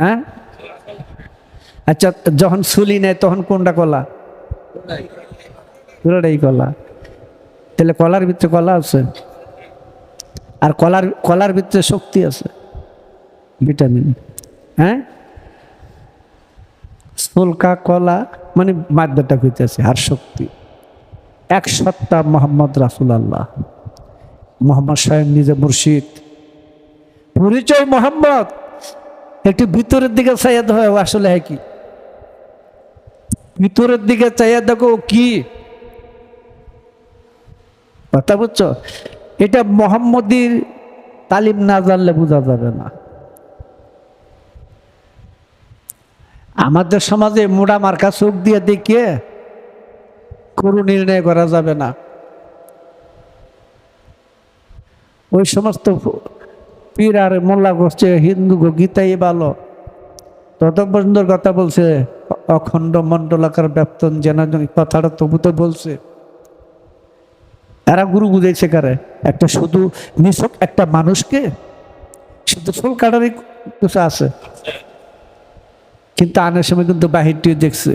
হ্যাঁ? আচ্ছা যখন সুলি নেয়, তখন কোনটা কলা? পুরোটাই কলা। তাহলে কলার ভিতরে কলা আছে? আর কলার কলার ভিতরে শক্তি আছে? ভিটামিন। হ্যাঁ? সুলকা কলা মানে মাদ্যটা হইতেছে আর শক্তি। এক সত্তা মোহাম্মদ রাসুল আল্লাহ মোহাম্মদ সাহেব নিজে মুর্শিদ। পরিচয় মোহাম্মদ। একটু ভিতরের দিকে চাইয়া হয় আসলে হ্যাঁ কি? ভিতরের দিকে চাইয়া দেখো কি? কথা বুঝছ? এটা মোহাম্মদীর তালিম না জানলে বোঝা যাবে না। আমাদের সমাজে মোড়া মার্কা চোখ দিয়ে দেখিয়ে করু নির্ণয় করা যাবে না। ওই সমস্ত পীর আর মোল্লা করছে হিন্দু গীতাই ভালো তত পর্যন্ত কথা বলছে, অখণ্ড মণ্ডলাকার ব্যাপ্তন যেন কথাটা তবু তো বলছে। এরা গুরু বুঝাইছে কারে? একটা শুধু নিছক একটা মানুষকে, শুধু চুল কাটারই কিছু আছে। কিন্তু আনার সময় কিন্তু বাহিরটিও দেখছে।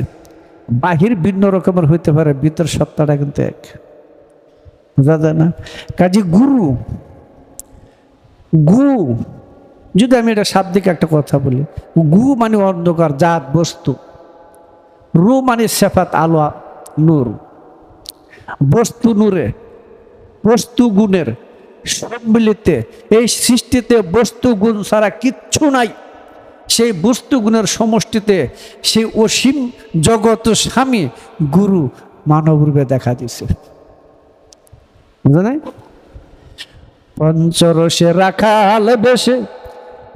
বাহির ভিন্ন রকমের হইতে পারে, ভিতর সত্তাটা কিন্তু এক। বোঝা যায় না? কাজে গুরু গু, যদি আমি এটা শাব্দিক একটা কথা বলি, গু মানে অন্ধকার, জাত, বস্তু। রু মানে সেফাত আলো নূর। বস্তু নূরে, বস্তু গুণের সম্মিলিতে। এই সৃষ্টিতে বস্তু গুণ ছাড়া কিচ্ছু নাই। সেই বস্তু গুণের সমষ্টিতে সেই অসীম জগৎ স্বামী, গুরু মানব রূপে দেখা দিছে বুঝা নাই পঞ্চরসে রাখাল বেশে,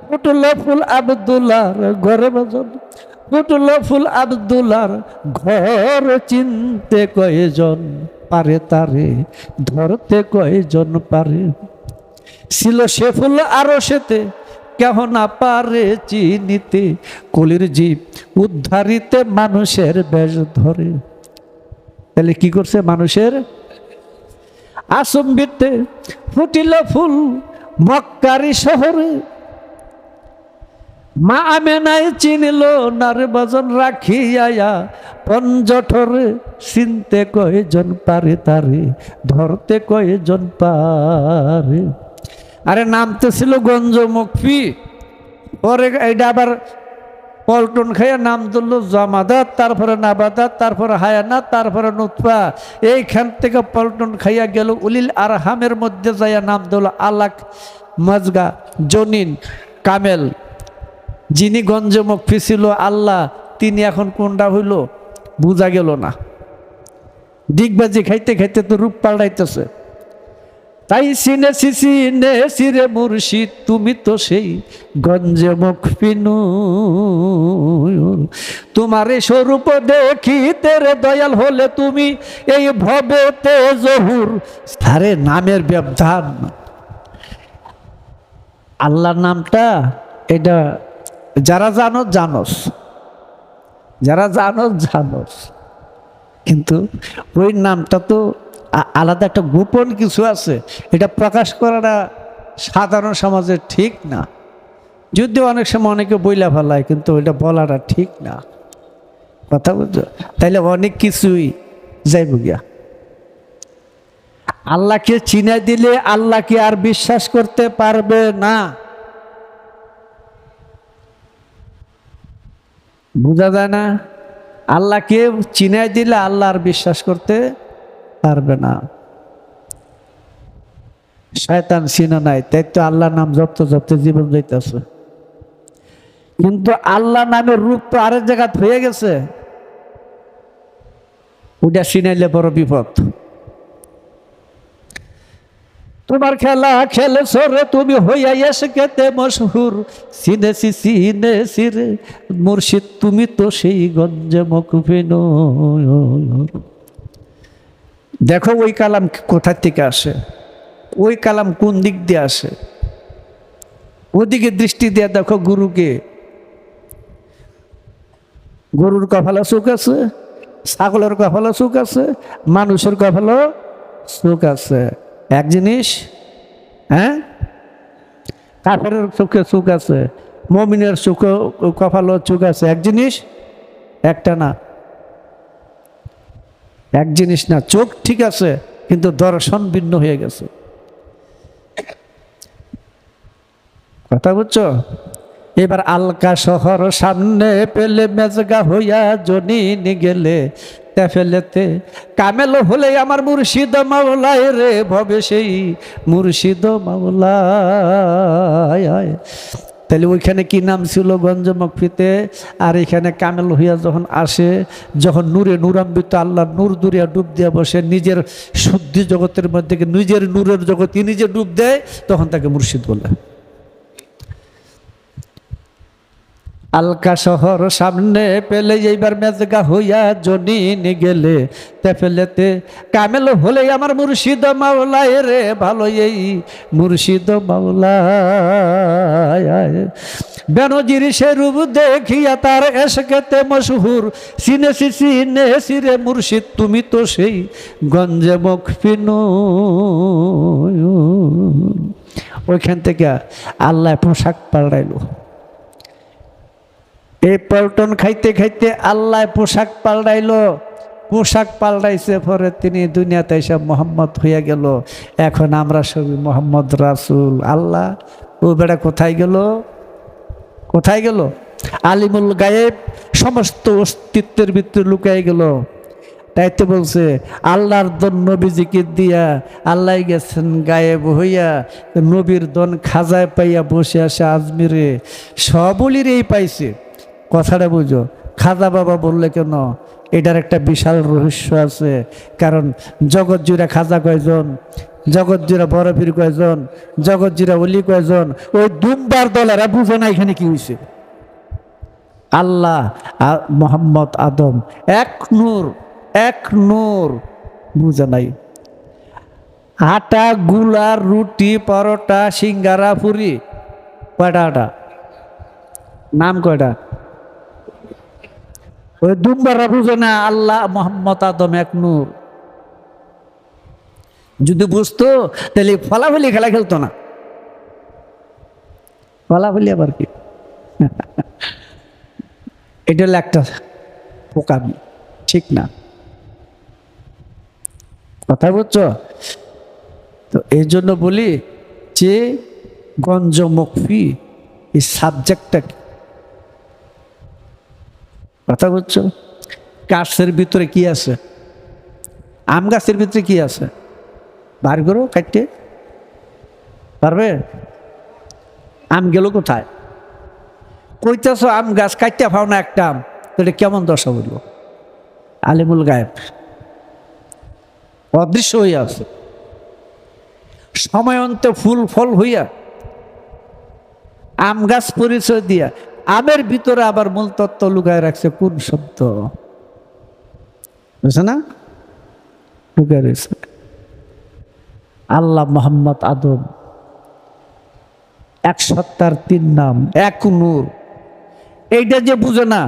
ফুটল ফুল আবদুল্লার ঘরে বাজন ফুটল ফুল আবদুল্লার ঘর চিনতে কয়জন পারে তারে, ধরতে কয়জন পারে। ছিল সে ফুল আরও সেতে কেহ না পারে চিনিতে, কলির জীব উদ্ধারিতে মানুষের বেশ ধরে। তাহলে কি করছে মানুষের? আসম্বিতে ফুটিল ফুল মক্কারি শহরে। মা আমেনাই চিনিল নার বাজন রাখিয়া পঞ্জঠরে চিনতে কয়জন পারে তারে, ধরতে কয়জন পারে। আরে নাম তো ছিল গঞ্জমুখী, পরে এইটা আবার পল্টন খাইয়া নাম তুললো জমাদাত, তারপরে নাবাদাত, তারপরে হায়ানাত, তারপরে নুৎপা এইখান থেকে পল্টন খাইয়া গেল উলিল আর হামের মধ্যে যাইয়া নাম দিল আলাক মজগা, জনিন, কামেল। যিনি গঞ্জমুখী ছিল আল্লাহ, তিনি এখন কোনটা হইল? বুঝা গেল না। দিগবাজি খাইতে খাইতে তো রূপ পাল্টাইতেছে। তাই সিনেছি সিনেছি রে মুর্শিদ, তুমি তো সেই গঞ্জে মুখ পিনু তোমার স্বরূপ দেখিতে রে দয়াল হলে তুমি এই ভবেতে জহুর। আরে নামের ব্যবধান। আল্লাহর নামটা এটা যারা জানো, জানোস। যারা জানো, জানোস। কিন্তু ওই নামটা তো আলাদা একটা গোপন কিছু আছে, এটা প্রকাশ করাটা সাধারণ সমাজের ঠিক না। যদিও অনেক সময় অনেকে বইলা ফেলায়, কিন্তু ওইটা বলাটা ঠিক না। কথা বুঝছ? তাইলে অনেক কিছুই যাইব গিয়া। আল্লাহকে চিনে দিলে আল্লাহকে আর বিশ্বাস করতে পারবে না। বোঝা যায় না? আল্লাহকে চিনাই দিলে আল্লাহ আর বিশ্বাস করতে পারবে না। শয়তান চিনে নাই, তাই তো আল্লাহ নাম জপতে জপতে জীবন যাইতেছে। কিন্তু আল্লাহ নামের রূপ তো আরেক জায়গা হয়ে গেছে। ওটা চিনাইলে বড় বিপদ। তোমার খেলা খেলে সরে তুমি হইয়া এসে কেতে মশহুর। সিনেছি সিনেছি রে, মুর্শিদ, তুমি তো সেই গঞ্জে মকুফিন দেখো ওই কালাম কোথা থেকে আসে? ওই কালাম কোন দিক দিয়ে আসে? ওদিকে দৃষ্টি দিয়ে দেখো গুরুকে। গরুর কপালে সুখ আছে, ছাগলের কপালে সুখ আছে, মানুষের কপালে সুখ আছে। এক জিনিস হ্যাঁ? কাপড়ের চোখে সুখ আছে, মমিনের চোখ কপাল ও চোখ আছে। এক জিনিস, একটা না এক জিনিস না, চোখ ঠিক আছে, কিন্তু দর্শন ভিন্ন হয়ে গেছে। কথা বুঝছ? এবার আলকা শহর সামনে পেলে মেজগা হইয়া জনিন গেলে ফেলেতে কামেল হলে আমার মুর্শিদ মাওলায় রে ভবে সেই মুর্শিদ মাওলায়। তাহলে ওইখানে কি নাম ছিল গঞ্জ মকফিতে? আর এখানে কামেল হইয়া যখন আসে, যখন নূরে নূরাম্বিত আল্লাহ নূর দুরিয়া ডুব দিয়া বসে, নিজের শুদ্ধি জগতের মধ্যে, নিজের নূরের জগতে নিজে ডুব দেয়, তখন তাকে মুর্শিদ বলে। আলকা শহর সামনে পেলে এইবার মেজগা হইয়া জনিন গেলে। তে ফেলেতে কামেল হলে আমার মুর্শিদ মাওলায় রে, ভালো এই মুর্শিদ মাওলায় বেনজির সে রূপ দেখিয়া তার এসকেতে মশহুর সিনেসি সিনেসি রে মুর্শিদ, তুমি তো সেই গঞ্জে মুখ পিনু ওইখান থেকে আল্লাহ পোশাক পাল্টাইলো। এই পল্টন খাইতে খাইতে আল্লাহ পোশাক পাল্টাইল। পোশাক পাল্টাইছে পরে তিনি দুনিয়াতে এসে মোহাম্মদ হইয়া গেল। এখন আমরা সবই মোহাম্মদ রাসুল। আল্লাহ, ও বেড়া কোথায় গেল? কোথায় গেল? আলিমুল গায়েব সমস্ত অস্তিত্বের ভিতরে লুকাই গেল। তাইতে বলছে, আল্লাহর দন নবীজিকে দিয়া আল্লাহ গেছেন গায়েব হইয়া, নবীর দন খাজায় পাইয়া বসে আসে আজমিরে। সবলিরেই পাইছে। কথাটা বুঝো। খাজা বাবা বললে কেন? এটার একটা বিশাল রহস্য আছে। কারণ জগৎ জুড়ে খাজা কয়জন? জগৎ জুড়ে বরফির কয়জন? জগৎ জুড়ে অলি কয়জন? ওই দুমবার দলেরা বুঝো না এখানে কি হয়েছে আল্লাহ মোহাম্মদ আদম এক নূর এক নূর বুঝে নাই। আটা গুলার রুটি, পরোটা, সিঙ্গারা, পুরি। কয়টা আটা? নাম কয়টা? ওই দুম্বারা বুঝে না আল্লাহ মোহাম্মদ আদম এক নূর। যদি বুঝতো, তাহলে ফলাফলি খেলা খেলতো না। ফলাফলি আবার কি? এটা হলো একটা পোকামি, ঠিক না? কথা বুঝছ? তো এই জন্য বলি যে গঞ্জ মকফি এই সাবজেক্টটা কথা বুঝছ গাছের ভিতরে কি আছে? আম গাছের ভিতরে কি আছে? বার করো, কাটতে। পারবে? আম গেল কোথায়? কইতেছ আম গাছ কাটতে পাও না একটা আম তো এটা কেমন দশা বলল আলিমুল গায়েব। অদৃশ্য হইয়া আছে। সময় সময়ন্তে ফুল ফল হইয়া, আম গাছ পরিচয় দিয়া আমের ভিতরে আবার মূল তত্ত্ব লুকায় রাখছে কোন শব্দ? বুঝছে না? লুকায় রয়েছে। আল্লাহ মোহাম্মদ আদম, এক সত্তার তিন নাম, এক নূর। এইটা যে বুঝে না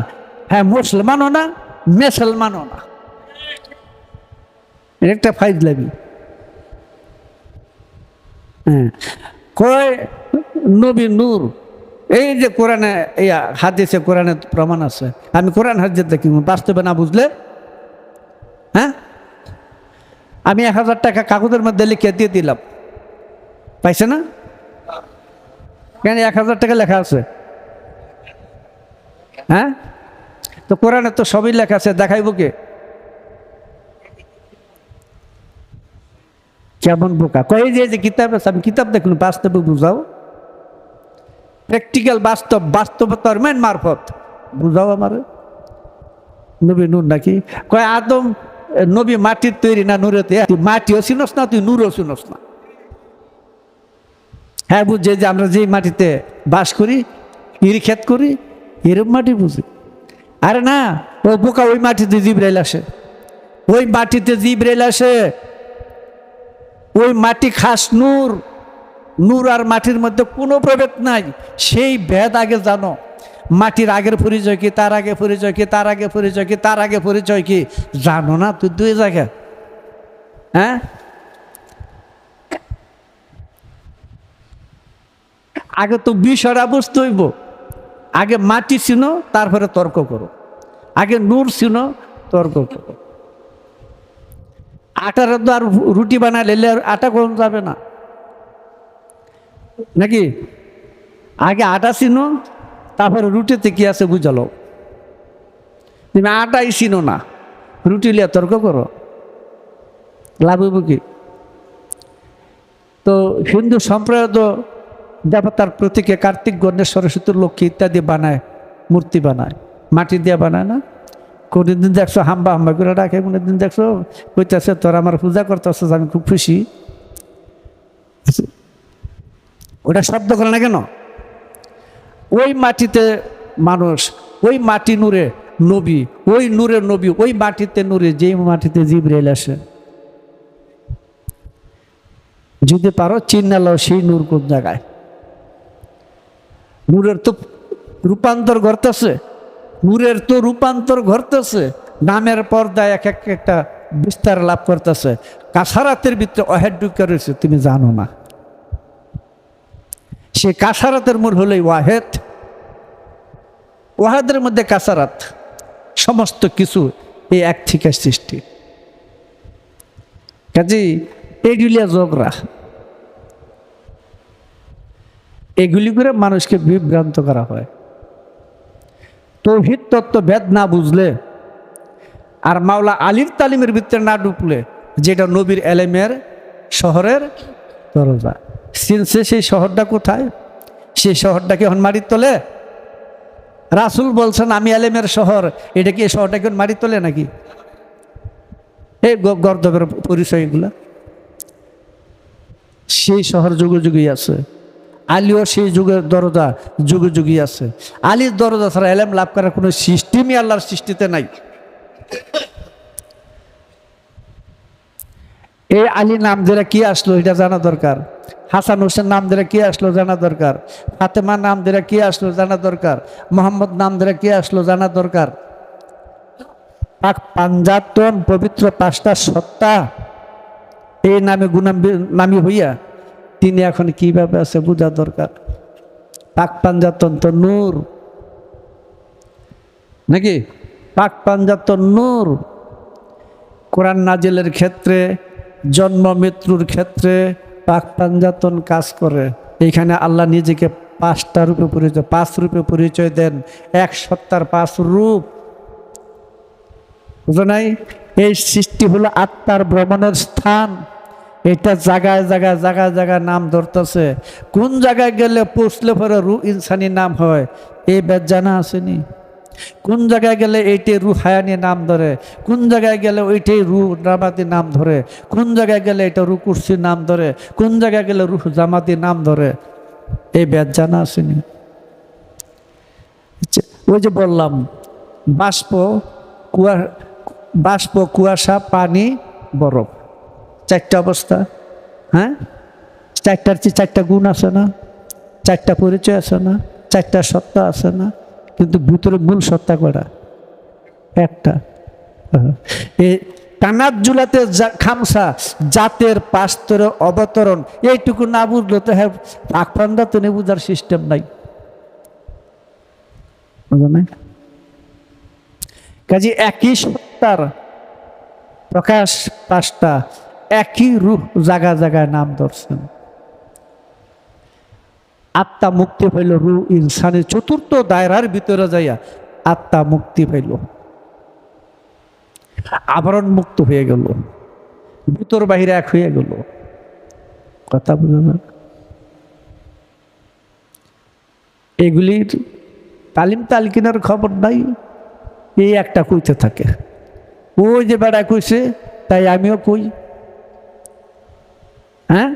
হ্যাঁ মুসলমানও না মুসলমানও না। একটা ফাইজলামি। হ্যাঁ কয় নবী নূর? এই যে কোরআনে এই হাদিসে কোরআনে প্রমাণ আছে। আমি কোরআন হাদিস দেখি, বাস্তবে না বুঝলে? হ্যাঁ? আমি এক হাজার টাকা কাগজের মধ্যে লিখে দিয়ে দিলাম। পাইছে না? কেন এক হাজার টাকা লেখা আছে? হ্যাঁ? তো কোরআনে তো সবই লেখা আছে, দেখাইব কে? কেমন বোকা? কয়ে যে যে কিতাব আছে, আমি কিতাব দেখুন, বাস্তবে বুঝাও। প্র্যাকটিক্যাল বাস্তব, বাস্তবতার মেন মারফত। বুঝাও আমার। নবী নূর নাকি? কয়, আদম, নবী মাটির তৈরি না নূরেতে তুই মাটিও চিনস না, তুই নূরও চিনস না? হ্যাঁ বুঝছে যে আমরা যেই মাটিতে বাস করি, ইরি খেত করি এরকম মাটি বুঝি। আরে না, ও বোকা, ওই মাটিতে জিব্রাইল আসে। ওই মাটিতে জিব্রাইল আসে। ওই মাটি খাস নূর। নূর আর মাটির মধ্যে কোনো প্রভেদ নাই। সেই ভেদ আগে জানো। মাটির আগের পরিচয় কি, তার আগে পরিচয় কি, তার আগে পরিচয় কি, তার আগে পরিচয় কি? জানো না তুই দুই জায়গা হ্যাঁ? আগে তো বিষয়টা বুঝতে হইব। আগে মাটি চিনো তারপরে তর্ক করো। আগে নূর চিনো তর্ক করো। আটার তো আর রুটি বানালে আটা কম যাবে না। নাকি? আগে আটা চিনো, তারপরে রুটিতে কি আছে বুঝালো। তুমি আটাই চিনো না, রুটি লিয়া তর্ক করো। লাভ হইব কি? তো হিন্দু সম্প্রদায় তো দেবতার প্রতীকে কার্তিক, গণেশ, সরস্বতী, লক্ষ্মী ইত্যাদি বানায়, মূর্তি বানায়, মাটি দিয়ে বানায় না? কোনদিন দেখছ হাম্বা হাম্বা করে রাখে, কোনদিন দেখছ কইতেছে তোর আমার পূজা করতেছ আমি খুব খুশি। ওটা শব্দ করে না কেন? ওই মাটিতে মানুষ, ওই মাটি নূরে নবী, ওই নূরে নবী, ওই মাটিতে নূরে, যেই মাটিতে জিব্রাইল আসে। যদি পারো চিন্নালাও সেই নূর কোন জায়গায়? নূরের তো রূপান্তর ঘটতেছে। নূরের তো রূপান্তর ঘটতেছে। নামের পর্দায় এক এক একটা বিস্তার লাভ করতেছে। কাছারাতের ভিতরে অহেড রয়েছে তুমি জানো না। সে কাছারাতের মূল হলোই ওয়াহেদ। ওয়াহেদের মধ্যে কাছারাত সমস্ত কিছু এই এক থেকে সৃষ্টি। কাজেই এগুলিয়া যোগরা এগুলি করে মানুষকে বিভ্রান্ত করা হয়। তৌহিদ তত্ত্ব ভেদ না বুঝলে আর মাওলা আলীর তালিমের ভিতরে না ঢুকলে, যেটা নবীর এলেমের শহরের দরজা। চিনছে সেই শহরটা কোথায়? সেই শহরটাকে এখন মাটির তোলে? রাসুল বলছেন, আমি এলেমের শহর। এটা কি এই শহরটাকে এখন মাটির তোলে নাকি? এই গর্দবের পরিচয় এগুলা। সেই শহর যুগে যুগেই আছে। আলীও সেই যুগের দরজা যুগে যুগেই আছে। আলীর দরজা ছাড়া এলেম লাভ করার কোনো সিস্টেমই আল্লাহর সৃষ্টিতে নাই। এই আলী নাম ধরে কি আসলো এটা জানা দরকার। হাসান হোসেন নাম ধরে কি আসলো জানা দরকার? ফাতেমা নাম ধরে কি আসলো জানা দরকার? মোহাম্মদ নাম ধরে কি আসলো জানা দরকার? পাক পাঞ্জাতন পবিত্র পাঁচটা সত্তা। এই নামে গুনাম নামি হইয়া তিনি এখন কীভাবে আছে বোঝা দরকার। পাক পাঞ্জাতন তো নূর। নাকি? পাক পাঞ্জাতন নূর। কোরআন নাজিলের ক্ষেত্রে, জন্ম মৃত্যুর ক্ষেত্রে পাক পাঞ্জাতন কাজ করে। এইখানে আল্লাহ নিজেকে পাঁচটা রূপে পরিচয়, পাঁচ রূপে পরিচয় দেন। এক সত্তার পাঁচ রূপ। বুঝো নাই? এই সৃষ্টি হলো আত্মার ভ্রমণের স্থান। এটা জায়গায় জায়গায় জায়গায় জায়গায় নাম ধরতেছে। কোন জায়গায় গেলে পৌঁছলে পরে রু ইনসানি নাম হয়? এই বেদ জানা আসেনি কোন জায়গায় গেলে এইটাই রু হায়ানি নাম ধরে? কোন জায়গায় গেলে ওইটাই রু রামাতি নাম ধরে? কোন জায়গায় গেলে এটা রু কুর্সি নাম ধরে? কোন জায়গায় গেলে রু জামাতি নাম ধরে? এই বেদ জানা আসেনি। আচ্ছা, ওই যে বললাম বাষ্প কুয়া বাষ্প কুয়াশা পানি বরফ। চারটা অবস্থা হ্যাঁ? চারটার চেয়ে চারটা গুণ আছে না? চারটা পরিচয় আছে না? চারটা সত্তা আছে না? কিন্তু ভিতরে মূল সত্তা করা একটা। কানাত জুলাতে খামসা, জাতের পাস্তরে অবতরণ, এইটুকু না বুঝলে তো হ্যাঁ পাকপান্দা তো বুঝার সিস্টেম নাই। কাজে একই সত্তার প্রকাশ পাঁচটা, একই রূপ জায়গা জায়গায় নাম ধরছেন। আত্মা মুক্তি পাইল, রু ইনসানের চতুর্থ দায়রার ভিতরে যাইয়া আত্মা মুক্তি পাইল। আবরণ মুক্ত হয়ে গেল। ভিতর বাহিরে এক হয়ে গেল। কথা বুঝো না। এগুলির তালিম তালকিনের খবর নাই, এই একটা কইতে থাকে। ওই যে বেড়া কইছে, তাই আমিও কই। হ্যাঁ?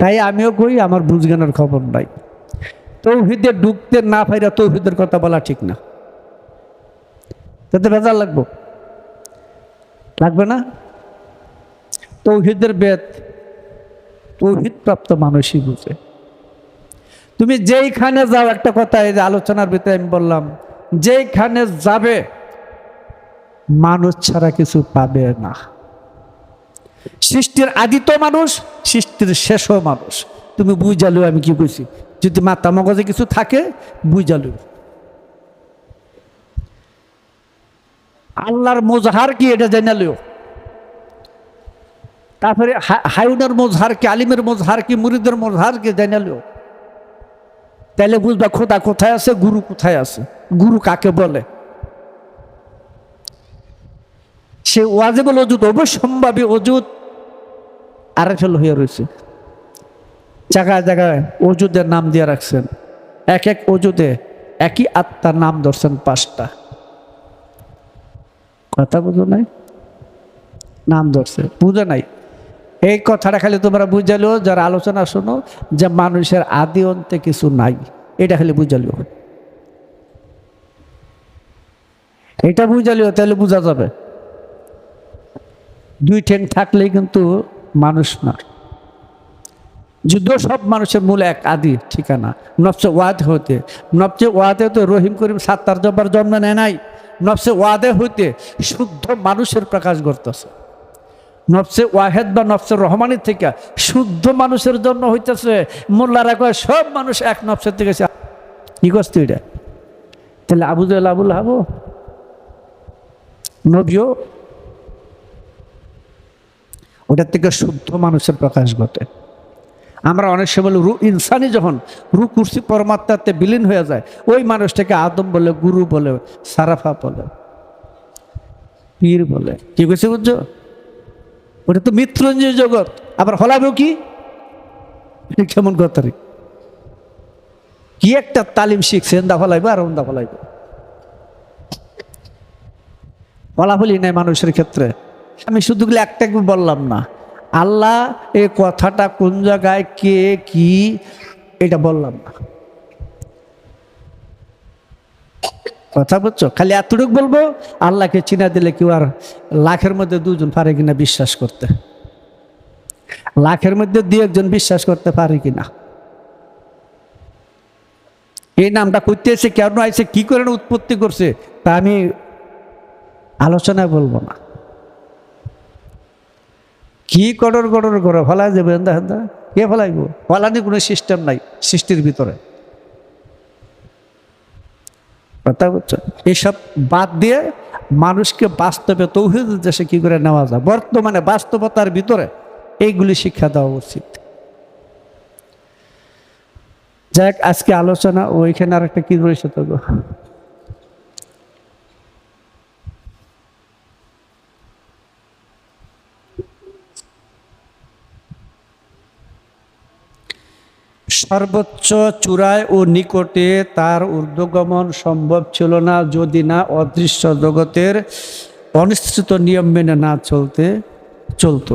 তাই আমিও কই, আমার বুঝগানোর খবর নাই। তৌহিদে ঢুকতে না পাইরা তৌহিদের কথা বলা ঠিক না। তাতে বেজার লাগবো? লাগবে না? তৌহিদের বেদ তৌহিদ প্রাপ্ত মানুষই বুঝে। তুমি যেইখানে যাও, একটা কথা এই যে আলোচনার ভিতরে আমি বললাম, যেইখানে যাবে, মানুষ ছাড়া কিছু পাবে না। সৃষ্টির আদিত মানুষ, সৃষ্টির শেষও মানুষ। তুমি বুঝালো আমি কি বুঝি যদি মাথা মগজে কিছু থাকে বুঝালু আল্লাহর মোজাহার কি এটা জানালিও তারপরে হায়ুনের মোজহার কি, আলিমের মোজহার কি, মুরিদের মোজহার কি জানালিও তাহলে বুঝবা খোদা কোথায় আছে, গুরু কোথায় আছে? গুরু কাকে বলে? সে ওয়াজেবল অজুদ অবশ্যম্ভাবী অজুদ আরেফেল হয়ে রয়েছে জায়গায় জায়গায় অজুদের নাম দিয়ে রাখছেন। এক এক অজুদে একই আত্মার নাম ধরছেন পাঁচটা। কথা বুঝো নাই? নাম ধরছে। বুঝে নাই? এই কথাটা খালি তোমরা বুঝালো যারা আলোচনা শোনো যে মানুষের আদি অন্তে কিছু নাই, এটা খালি বুঝালিও এটা বুঝালিও তাহলে বোঝা যাবে। দুই ঠেং থাকলেই কিন্তু মানুষ না যুদ্ধ সব মানুষের মূল এক আদি ঠিকানা। নবসে ওয়াদ হতে নবসে ওয়াদে তো রহিম করিম সাত্তার জব্বার জন্ম নেয় নাই। নবসে ওয়াদে হইতে শুদ্ধ মানুষের প্রকাশ করতেছে নবসে ওয়াহেদ বা নবসে রহমানের থেকে শুদ্ধ মানুষের জন্য হইতেছে। মোল্লারা কয় সব মানুষ এক নবসের থেকে কি করছে এটা? তাহলে আবুদুল আবুল হাবু? নবীও ওটার থেকে শুদ্ধ মানুষের প্রকাশ ঘটে। আমরা অনেক সময় রু, ইনসানি যখন রু কুর্সি পরমাত্মাতে বিলীন হয়ে যায়, ওই মানুষটাকে আদম বলে, গুরু বলে, সারাফা বলে, পীর বলে। কি কইছে বুঝছ? ওটা তো মৃত্যুঞ্জয় জগৎ। আবার হলাবেও কি? কেমন কথা রে? কি একটা তালিম শিখছে, এন্দা ফলাইবো আর ওন্দা ফলাইবো ফলাফলই নেই মানুষের ক্ষেত্রে। আমি শুধু একটা বললাম না। আল্লাহ এ কথাটা কোন জায়গায়, কে, কি, এটা বললাম না। কথা বুঝছ? খালি এতটুকু বলব, আল্লাহকে চিনা দিলে কেউ আর লাখের মধ্যে দুজন পারে কিনা বিশ্বাস করতে। লাখের মধ্যে দু একজন বিশ্বাস করতে পারে কিনা। এই নামটা করতে এসে কেন আইসে কি করে উৎপত্তি করছে, তা আমি আলোচনায় বলব না। কি কডর কডর করে ফলাই যাবে? হেন্দা হেন্দা। কে ফলাইব? ফলানি কোনো সিস্টেম নাই সৃষ্টির ভিতরে। কথা বাদ দিয়ে মানুষকে বাস্তবে তৌহিদের দেশে কি করে নেওয়া যায়। বর্তমানে বাস্তবতার ভিতরে এইগুলি শিক্ষা দেওয়া উচিত। যাক, আজকে আলোচনা, ওইখানে আর একটা কি রয়েছে তো সর্বোচ্চ চূড়ায় ও নিকটে তার ঊর্ধ্বগমন সম্ভব ছিল না যদি না অদৃশ্য জগতের অনিশ্চিত নিয়ম মেনে না চলতে, চলতো।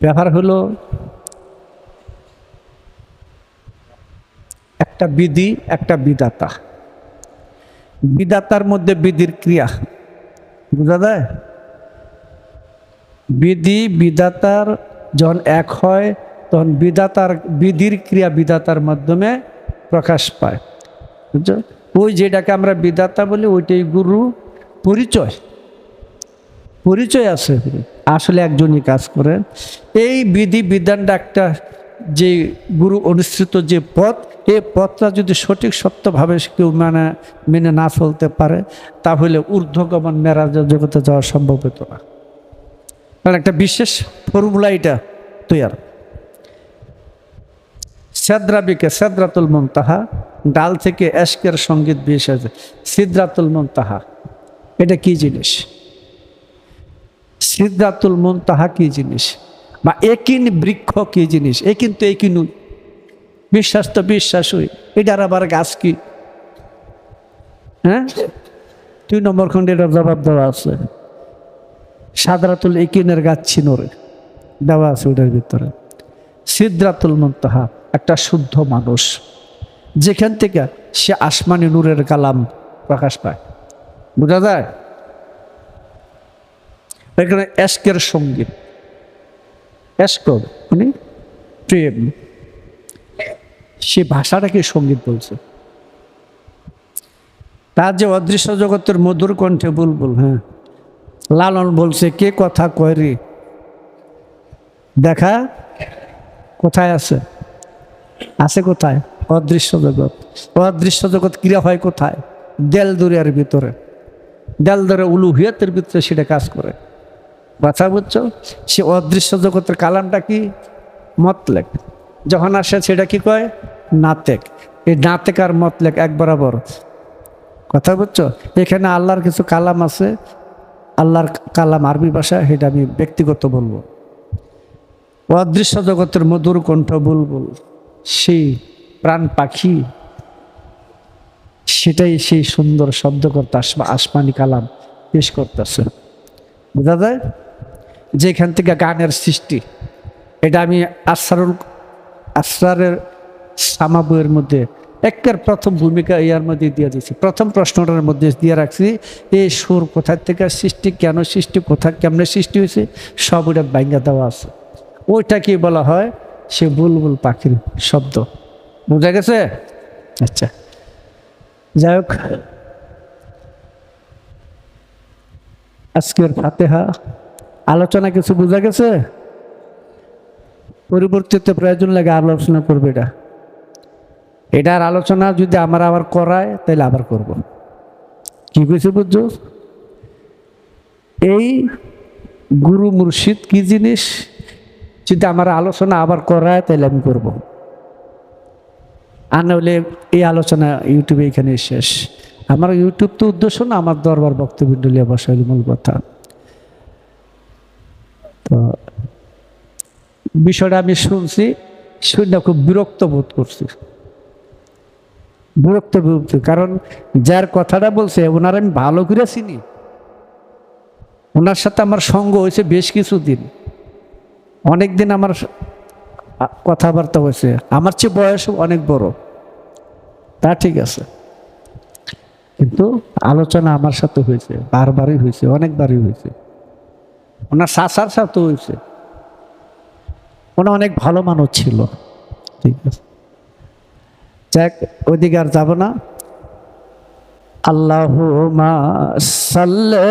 ব্যাপার হলো, একটা বিধি, একটা বিধাতা। বিধাতার মধ্যে বিধির ক্রিয়া। বুঝা যায়? বিধি, বিধাতার যখন এক হয় তখন বিধাতার বিধির ক্রিয়া বিধাতার মাধ্যমে প্রকাশ পায়। বুঝছ? ওই যেটাকে আমরা বিধাতা বলি, ওইটাই গুরু পরিচয়। পরিচয় আছে। আসলে একজনই কাজ করে। এই বিধি বিধানটা একটা যে গুরু অনুসৃত যে পথ, এই পথটা যদি সঠিক সত্যভাবে কেউ মানে মেনে না চলতে পারে, তাহলে ঊর্ধ্বগমন মেরাজ জগতে যাওয়া সম্ভব হতো না। কারণ একটা বিশেষ ফর্মুলা এটা তৈয়ার। সেদ্রাবিকে সেদ্রাতুল মন্তাহা, ডাল থেকে এশকের সংগীত এসেছে সিদ্রাতুল মন্তাহা, এটা কি জিনিস? সিদ্ধাতুল মন্তাহা কি জিনিস? বা একিন বৃক্ষ কি জিনিস? এ কিন্তু একিনু বিশ্বাস তো বিশ্বাসই। এটার আবার গাছ কি? হ্যাঁ? দুই নম্বর খন্ডে এটার জবাব দেওয়া আছে। সাদরাতুল একিনের গাছ ছিনরে। দেওয়া আছে ওটার ভিতরে। সিদ্ধাতুল মন্তাহা। একটা শুদ্ধ মানুষ। যেখান থেকে সে আসমানি নূরের কালাম প্রকাশ পায়। বোঝা যায়? এখানে এস্কের সংগীত। এস্ক মানে প্রেম। সে ভাষাটাকে সংগীত বলছে? তার যে অদৃশ্য জগতের মধুর কণ্ঠে বুলবুল হ্যাঁ। লালন বলছে, কে কথা কয় রে? দেখা? কোথায় আছে? আছে কোথায়? অদৃশ্য জগৎ। অদৃশ্য জগৎ ক্রিয়া হয় কোথায়? দেল দরিয়ার ভিতরে। দেল দরে উলুহিয়াতের ভিতরে সেটা কাজ করে। কথা বুঝছ? সে অদৃশ্য জগতের কালামটা কি? মতলেক। যখন আসে সেটা কি কয়? নাতেক। এই নাতেক আর মতলেক এক বরাবর। কথা বুঝছ? এখানে আল্লাহর কিছু কালাম আছে। আল্লাহর কালাম আরবি ভাষা সেটা আমি ব্যক্তিগত বলব। অদৃশ্য জগতের মধুর কণ্ঠ বুলবুল। সেই প্রাণ পাখি, সেটাই সেই সুন্দর শব্দ করতে আসমানি কালাম পেশ করতেছে। বোঝা যায়? যেখান থেকে গানের সৃষ্টি, এটা আমি আসারুল আসরারের সামাবুয়ের মধ্যে একের প্রথম ভূমিকা ইয়ার মধ্যে দিয়ে দিয়েছি। প্রথম প্রশ্নটার মধ্যে দিয়ে রাখছি এই সুর কোথার থেকে সৃষ্টি, কেন সৃষ্টি কোথা কেমনে সৃষ্টি হয়েছে, সব ওটা বাইঙ্গা দেওয়া আছে। ওইটা কি বলা হয় সে বুলবুল পাখির শব্দ। বোঝা গেছে? আচ্ছা। যাই হোক। আজকের ফাতেহা, আলোচনা কিছু বোঝা গেছে? পরিবর্তিত প্রয়োজন লাগে আলোচনা করবে এটা। এটার আলোচনা যদি আমার আবার করায়, তাহলে আবার করব। কি কইছে বুঝছ? এই গুরু মুর্শিদ কি জিনিস? যদি আমার আলোচনা আবার করায়, তাহলে আমি করব। আর নাহলে এই আলোচনা ইউটিউবে এখানে শেষ। আমার ইউটিউব তো উদ্দেশ্য না, আমার দরবার বক্তব্য ডলিয়া বসা মূল কথা। তো বিষয়টা আমি শুনছি শুনে খুব বিরক্ত বোধ করছি। বিরক্ত করছি। কারণ যার কথাটা বলছে, ওনার আমি ভালো করে চিনি। ওনার সাথে আমার সঙ্গ হয়েছে বেশ কিছুদিন। অনেক দিন আমার কথাবার্তা হয়েছে। আমার চেয়ে বয়স অনেক বড়। তা ঠিক আছে। কিন্তু আলোচনা আমার সাথে হয়েছে, বারবারই হয়েছে, অনেকবারই হয়েছে। ওনার শাসার সাথে হয়েছে। ওনা অনেক ভালো মানুষ ছিল। ঠিক আছে। যাক, ওইদিকে আর যাব না। আল্লাহ সাল্লাহ